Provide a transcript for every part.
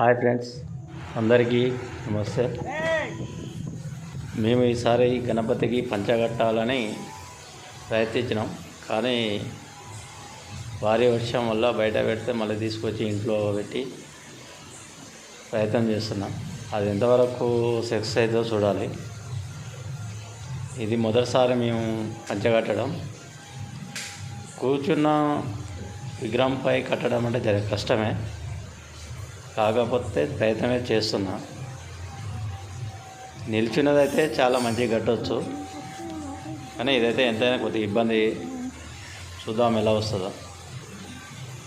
Hi friends అందరికీ నమస్తే. మేము ఈసారి గణపతికి పంచగట్టాలని ప్రయత్నించినాం. కానీ భారీ వర్షం వల్ల బయట పెడితే మళ్ళీ తీసుకొచ్చి ఇంట్లో పెట్టి ప్రయత్నం చేస్తున్నాం. అది ఎంతవరకు సక్సెస్ అవుతుందో చూడాలి. ఇది మొదటిసారి మేము పంచగట్టడం. కూర్చున్న విగ్రహంపై కట్టడం అంటే జర కష్టమే. కాకపోతే ప్రయత్నమే చేస్తున్నా. నిల్చున్నదైతే చాలా మంచిగా కట్టవచ్చు కానీ ఇదైతే ఎంతైనా కొద్దిగా ఇబ్బంది. చూద్దాం ఎలా వస్తుందో.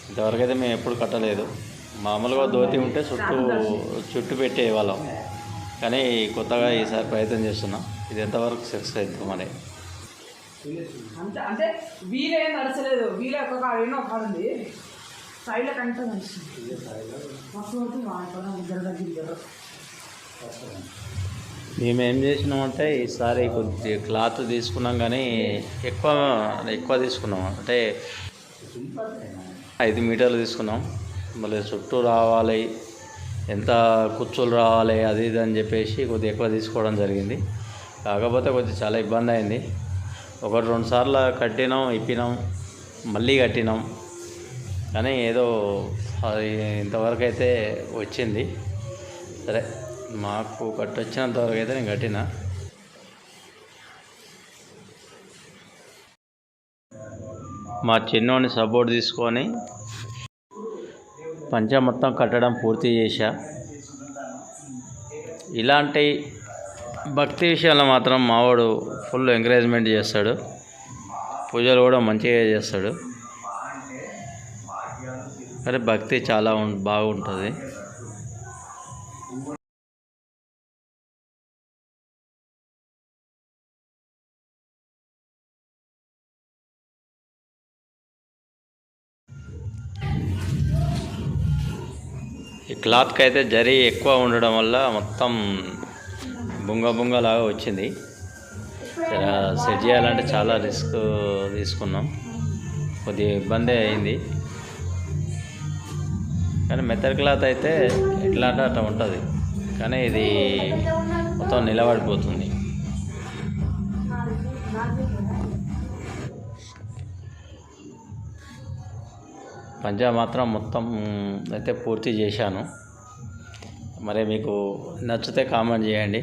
ఇంతవరకు అయితే మేము ఎప్పుడు కట్టలేదు. మామూలుగా ధోతి ఉంటే చుట్టూ చుట్టు పెట్టే వాళ్ళం. కానీ కొత్తగా ఈసారి ప్రయత్నం చేస్తున్నాం. ఇది ఎంతవరకు సక్సెస్ అవుతుంది మరి. అంటే వీలే నడచలేదు. వీలే ఒక కాడ కాడ ఉంది సైడ్లో కంటే నడుస్తుంది మస్తు అవుతుంది ఇద్దరు దగ్గర ఇద్దరు మేము ఏం చేసినామంటే ఈసారి కొద్ది క్లాత్ తీసుకున్నాం కానీ ఎక్కువ ఎక్కువ తీసుకున్నాం. అంటే ఐదు మీటర్లు తీసుకున్నాం. మళ్ళీ చుట్టూ రావాలి ఎంత కుచ్చులు రావాలి అది ఇది అని చెప్పేసి కొద్దిగా ఎక్కువ తీసుకోవడం జరిగింది. కాకపోతే కొద్దిగా చాలా ఇబ్బంది అయింది. ఒకటి రెండు సార్లు కట్టినాం ఇప్పినాం మళ్ళీ కట్టినాం. కానీ ఏదో అది ఇంతవరకు అయితే వచ్చింది. సరే మాకు కట్టొచ్చినంత వరకు అయితే నేను కట్టిన. మా చిన్నోని సపోర్ట్ తీసుకొని పంచ మొత్తం కట్టడం పూర్తి చేశా. ఇలాంటి భక్తి విషయాల్లో మాత్రం మావాడు ఫుల్ ఎంకరేజ్మెంట్ చేస్తాడు. పూజలు కూడా మంచిగా చేస్తాడు. కానీ భక్తి చాలా బాగుంటుంది. ఈ క్లాత్కి అయితే జరీ ఎక్కువ ఉండడం వల్ల మొత్తం బుంగ బుంగ లాగా వచ్చింది. సెట్ చేయాలంటే చాలా రిస్క్ తీసుకున్నాం. కొద్దిగా ఇబ్బంది అయింది. కానీ మెత్తడ్ క్లాత్ అయితే ఎట్లా అంటే అట్లా ఉంటుంది. కానీ ఇది మొత్తం నిలబడిపోతుంది. పంజా మాత్రం మొత్తం అయితే పూర్తి చేశాను. మరి మీకు నచ్చితే కామెంట్ చేయండి.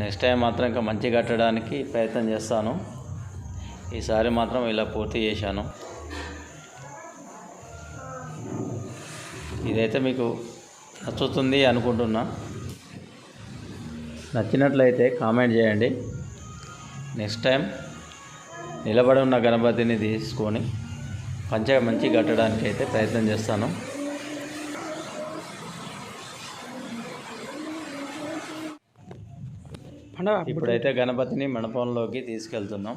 నెక్స్ట్ టైం మాత్రం ఇంకా మంచి కట్టడానికి ప్రయత్నం చేస్తాను. ఈసారి మాత్రం ఇలా పూర్తి చేశాను. ఇదైతే మీకు నచ్చుతుంది అనుకుంటున్నా. నచ్చినట్లయితే కామెంట్ చేయండి. నెక్స్ట్ టైం నిలబడి ఉన్న గణపతిని తీసుకొని పంచ మంచి కట్టడానికి అయితే ప్రయత్నం చేస్తాను. ఇప్పుడైతే గణపతిని మండపంలోకి తీసుకెళ్తున్నాం.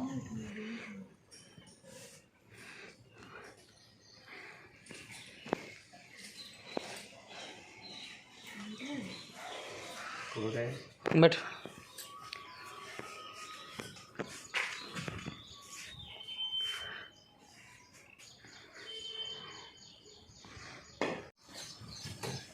हो बट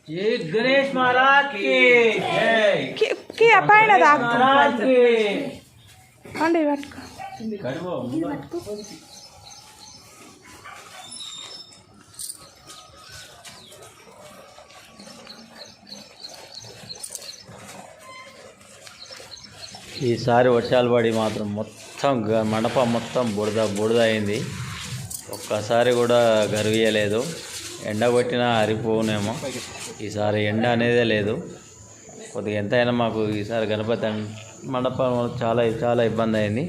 ये गणेश महाराज के जय। के के अपायना दाग महाराज के। अंडे वाट को करवो वाट को ఈసారి వర్షాలు పడి మాత్రం మొత్తం గ- మండపం మొత్తం బుడద బుడద అయింది. ఒక్కసారి కూడా గర్వియలేదు ఎండ కొట్టినా ఆరిపోనేమో ఈసారి ఎండ అనేదే లేదు. కొద్దిగా ఎంతైనా మాకు ఈసారి గణపతి మండపం చాలా చాలా ఇబ్బంది అయింది.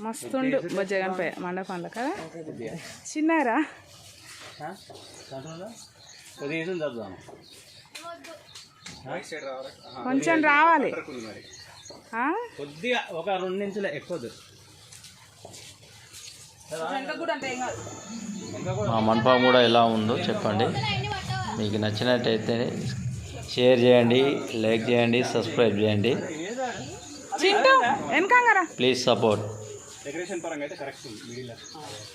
మస్తుండు బొజ్జ మండపంలో కదా? చిన్నారా? కొంచెం రావాలి. ఆ? కొద్దిగా ఒక రెండు నిమిషాలు ఎక్కువ మా మండపం కూడా ఎలా ఉందో చెప్పండి. మీకు నచ్చినట్టయితే షేర్ చేయండి లైక్ చేయండి సబ్స్క్రైబ్ చేయండి. Please support.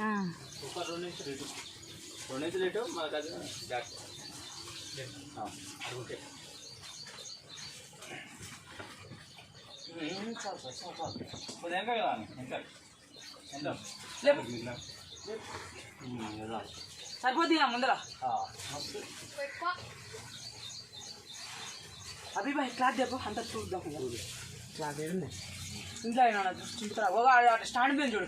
ఆ. రెండు ఇంచులు ఇటు. మన దగ్గర బ్యాక్ అడుగుకే చాలు సార్ చాలు చాలు కొద్దిగా వెనక కదా వెనక ఎంత లేపు ఎలా సరిపోద్ది ముందర. అభి బాయ్ క్లాత్ చెప్పు అంత చూద్దాం. క్లాత్ ఇంట్లో అయినా చింపుతారా స్టాండ్ మీద చూడు.